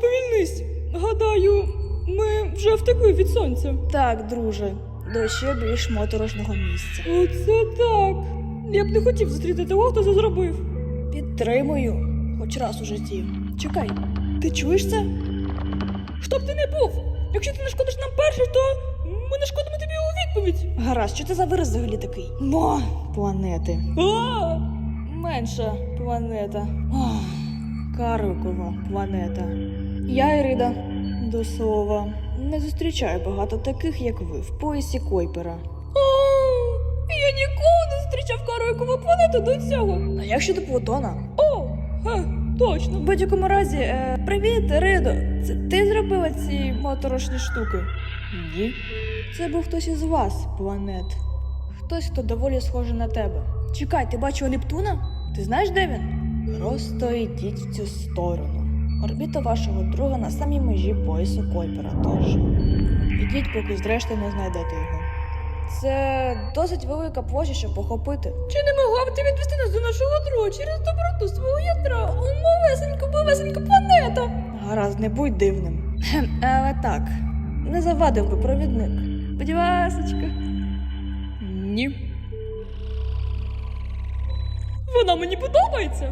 сповільнись. Гадаю, ми вже втекли від сонця. Так, друже, до ще більш моторошного місця. Оце так. Я б не хотів зустріти того, хто це зробив. Підтримую, хоч раз у житті. Чекай, ти чуєш це? Щоб ти не був. Якщо ти не шкодиш нам перший, то ми не шкодимо тобі у відповідь. Гаразд, що це за вираз взагалі такий? Мо, планети. А! Менша планета. Ох, Карикова планета. Я Ірида. До слова, не зустрічаю багато таких, як ви, в поясі Койпера. А, Я ніколи не зустрічав каруйкову планету до цього. А як щодо Плутона? О, ге, В будь-якому разі, е, привіт, Ридо. Це ти зробила ці моторошні штуки? Ні. Це був хтось із вас, планет. Хтось, хто доволі схожий на тебе. Чекай, ти бачила Нептуна? Ти знаєш, де він? Просто йдіть в цю сторону. Орбіта вашого друга на самій межі поясу Койпера, тож ідіть, поки зрештою не знайдете його. Це досить велика площа, щоб похопити. Чи не могла б ти відвести нас до нашого друга через доброту свого ядра? У малесеньку, малесеньку планета. Гаразд, не будь дивним. Але так, не завадив би провідник. Будь ласочка. Ні. Вона мені подобається.